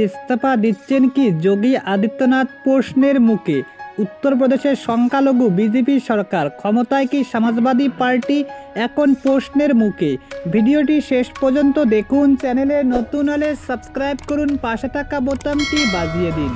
ইস্তফা দিচ্ছেন কি যোগী আদিত্যনাথ প্রশ্নের মুখে? উত্তরপ্রদেশের সংখ্যালঘু বিজেপি সরকার ক্ষমতায় কি সমাজবাদী পার্টি? এখন প্রশ্নের মুখে। ভিডিওটি শেষ পর্যন্ত দেখুন, চ্যানেলে নতুন হলে সাবস্ক্রাইব করুন, পাশে থাকা বোতামটি বাজিয়ে দিন।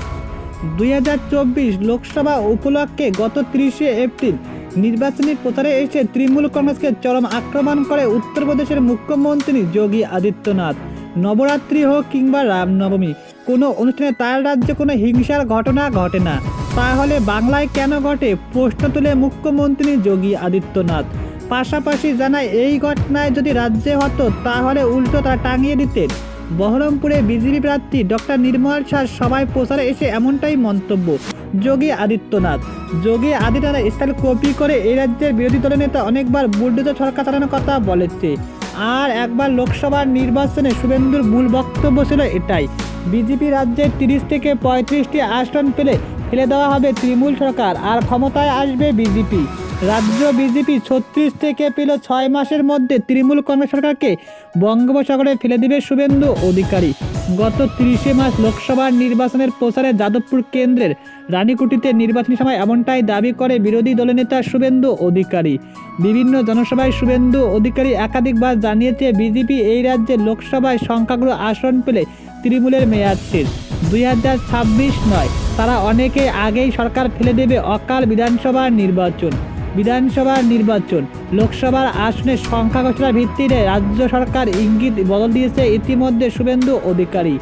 দুই হাজার চব্বিশ লোকসভা উপলক্ষে গত তিরিশে এপ্রিল নির্বাচনী প্রচারে এসে তৃণমূল কংগ্রেসকে চরম আক্রমণ করে উত্তরপ্রদেশের মুখ্যমন্ত্রী যোগী আদিত্যনাথ। নবরাত্রি হোক কিংবা রামনবমী, কোনো অনুষ্ঠানে তার রাজ্যে কোনো হিংসার ঘটনা ঘটে না। তাহলে বাংলায় কেন ঘটে? প্রশ্ন তুলে মুখ্যমন্ত্রী যোগী আদিত্যনাথ। পাশাপাশি জানায়, এই ঘটনায় যদি রাজ্যে হতো, তাহলে উল্টো তারা টাঙিয়ে দিতেন। বহরমপুরে বিজেপি প্রার্থী ডক্টর নির্মল শাহ সবাই প্রচারে এসে এমনটাই মন্তব্য যোগী আদিত্যনাথ। যোগী আদিত্যনাথ স্টাইল কপি করে এই রাজ্যের বিরোধী দলের নেতা অনেকবার বুলডোজার সরকার চালানোর কথা বলেছে। আর একবার লোকসভার নির্বাচনে শুভেন্দুর মূল বক্তব্য ছিল এটাই। বিজেপি রাজ্যে তিরিশ থেকে পঁয়ত্রিশটি আসন পেলে ফেলে দেওয়া হবে তৃণমূল সরকার, আর ক্ষমতায় আসবে বিজেপি। রাজ্য বিজেপি ছত্রিশ থেকে পেল ছয় মাসের মধ্যে তৃণমূল কংগ্রেস সরকারকে বঙ্গোপসাগরে ফেলে দেবে শুভেন্দু অধিকারী। গত তিরিশে মাস লোকসভার নির্বাচনের প্রচারে যাদবপুর কেন্দ্রের রানীকুটিতে নির্বাচনী সময় এমনটাই দাবি করে বিরোধী দলনেতা শুভেন্দু অধিকারী। বিভিন্ন জনসভায় শুভেন্দু অধিকারী একাধিকবার জানিয়েছে, বিজেপি এই রাজ্যে লোকসভায় সংখ্যাগুলো আসন পেলে তৃণমূলের মেয়াদ শেষ। দুই হাজার ছাব্বিশ নয়, তারা অনেকে আগেই সরকার ফেলে দেবে অকাল বিধানসভার নির্বাচন। বিধানসভার নির্বাচন। লোকসভার আসনের সংখ্যা ঘোষণার ভিত্তিতে রাজ্য সরকার ইঙ্গিত বদল দিয়েছে ইতিমধ্যে শুভেন্দু অধিকারী।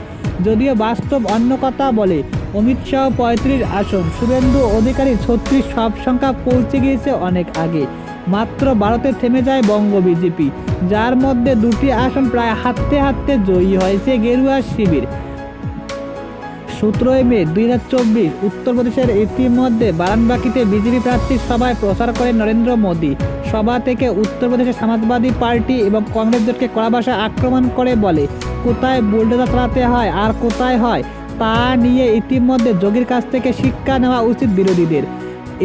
যদিও বাস্তব অন্য কথা বলে, অমিত শাহ পঁয়ত্রিশ আসন, শুভেন্দু অধিকারী ছত্রিশ সব সংখ্যা পৌঁছে গিয়েছে অনেক আগে। মাত্র ভারতে থেমে যায় বঙ্গ বিজেপি, যার মধ্যে দুটি আসন প্রায় হাঁটতে হাঁটতে জয়ী হয়েছে গেরুয়া শিবির। সতেরোই মে দুই হাজার চব্বিশ উত্তরপ্রদেশের ইতিমধ্যে বারানবাকিতে বিজেপি প্রার্থীর সভায় প্রচার করেন নরেন্দ্র মোদী। সভা থেকে উত্তরপ্রদেশের সমাজবাদী পার্টি এবং কংগ্রেস জোটকে কড়া ভাষায় আক্রমণ করে বলে, কোথায় বুলডোজার চালাতে হয় আর কোথায় হয় তা নিয়ে ইতিমধ্যে যোগীর কাছ থেকে শিক্ষা নেওয়া উচিত বিরোধীদের।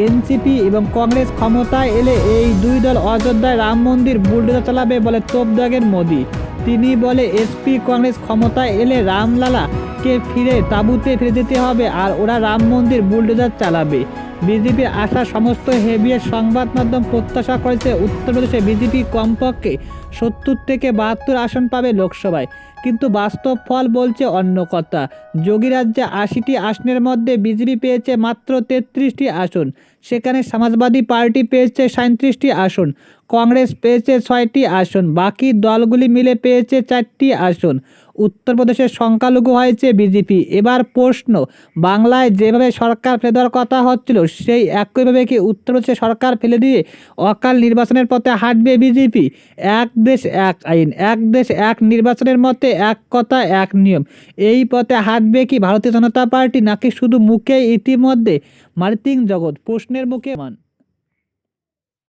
এনসিপি এবং কংগ্রেস ক্ষমতায় এলে এই দুই দল অযোধ্যায় রাম মন্দির বুলডোজার চালাবে বলে তোপ দাগের মোদী। তিনি বলে এসপি কংগ্রেস ক্ষমতায় এলে রামলালাকে ফিরে তাঁবুতে ফিরে যেতে হবে আর ওরা রাম মন্দির বুলডোজার চালাবে। বিজেপির আসা সমস্ত হেভিয়ের সংবাদ মাধ্যম প্রত্যাশা করেছে, উত্তরপ্রদেশে বিজেপি কমপক্ষে সত্তর থেকে বাহাত্তর আসন পাবে লোকসভায়। কিন্তু বাস্তব ফল বলছে অন্য কথা। যোগী রাজ্যে আশিটি আসনের মধ্যে বিজেপি পেয়েছে মাত্র তেত্রিশটি আসন। সেখানে সমাজবাদী পার্টি পেয়েছে সাঁত্রিশটি আসন। কংগ্রেস পেয়েছে ছয়টি আসন। বাকি দলগুলি মিলে পেয়েছে চারটি আসন। উত্তরপ্রদেশের সংখ্যালঘু হয়েছে বিজেপি। এবার প্রশ্ন, বাংলায় যেভাবে সরকার ফেলে দেওয়ার কথা হচ্ছিল, সেই একইভাবে কি উত্তরপ্রদেশে সরকার ফেলে দিয়ে অকাল নির্বাচনের পথে হাঁটবে বিজেপি? এক দেশ, এক আইন, এক দেশ, এক নির্বাচনের মতে এক কথা, এক নিয়ম। এই পথে হাঁটবে কি ভারতীয় জনতা পার্টি, নাকি শুধু মুখে ইতিমধ্যে মার্তিং জগৎ? প্রশ্নের মুখে মান